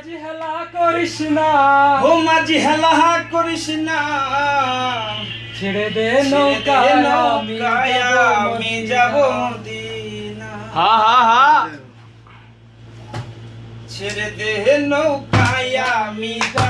ମାଝି ହେଲା କରିଷ୍ଣା ହୋ ମାଝି ହେଲା କରିଷ୍ଣା ଛିଡ଼େ ଦେ ନୌକା ନୌକାୟା ମି ଯାବ ଦିନ ହା ହା ହା ଛିଡ଼େ ଦେ ନୌକାୟା ମି ଯାବ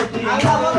Agua,